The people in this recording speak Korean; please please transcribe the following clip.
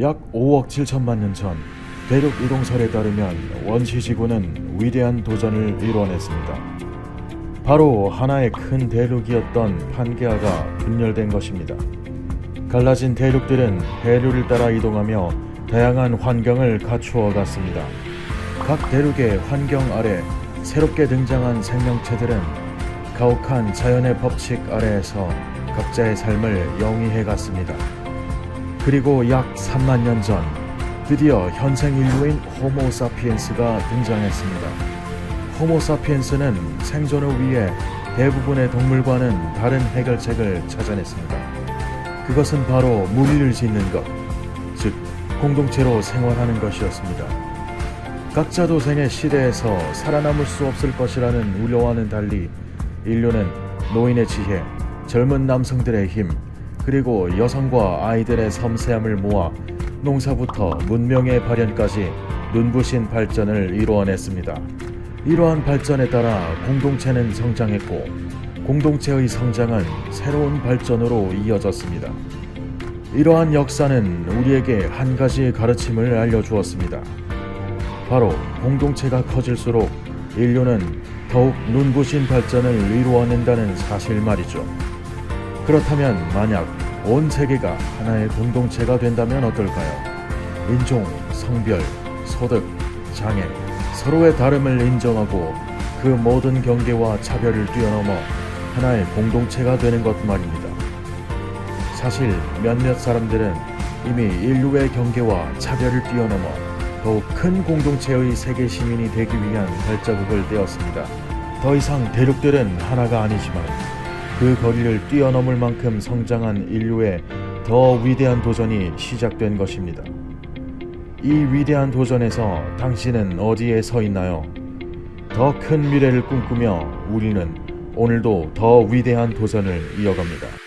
약 5억 7천만 년 전 대륙 이동설에 따르면 원시 지구는 위대한 도전을 이뤄냈습니다. 바로 하나의 큰 대륙이었던 판게아가 분열된 것입니다. 갈라진 대륙들은 해류를 따라 이동하며 다양한 환경을 갖추어 갔습니다. 각 대륙의 환경 아래 새롭게 등장한 생명체들은 가혹한 자연의 법칙 아래에서 각자의 삶을 영위해 갔습니다. 그리고 약 3만 년 전 드디어 현생 인류인 호모 사피엔스가 등장했습니다. 호모 사피엔스는 생존을 위해 대부분의 동물과는 다른 해결책을 찾아냈습니다. 그것은 바로 무리를 짓는 것, 즉 공동체로 생활하는 것이었습니다. 각자 도생의 시대에서 살아남을 수 없을 것이라는 우려와는 달리 인류는 노인의 지혜, 젊은 남성들의 힘, 그리고 여성과 아이들의 섬세함을 모아 농사부터 문명의 발현까지 눈부신 발전을 이루어냈습니다. 이러한 발전에 따라 공동체는 성장했고 공동체의 성장은 새로운 발전으로 이어졌습니다. 이러한 역사는 우리에게 한 가지 가르침을 알려주었습니다. 바로 공동체가 커질수록 인류는 더욱 눈부신 발전을 이루어낸다는 사실 말이죠. 그렇다면 만약 온 세계가 하나의 공동체가 된다면 어떨까요? 인종, 성별, 소득, 장애, 서로의 다름을 인정하고 그 모든 경계와 차별을 뛰어넘어 하나의 공동체가 되는 것 말입니다. 사실 몇몇 사람들은 이미 인류의 경계와 차별을 뛰어넘어 더욱 큰 공동체의 세계 시민이 되기 위한 발자국을 떼었습니다. 더 이상 대륙들은 하나가 아니지만 그 거리를 뛰어넘을 만큼 성장한 인류의 더 위대한 도전이 시작된 것입니다. 이 위대한 도전에서 당신은 어디에 서 있나요? 더 큰 미래를 꿈꾸며 우리는 오늘도 더 위대한 도전을 이어갑니다.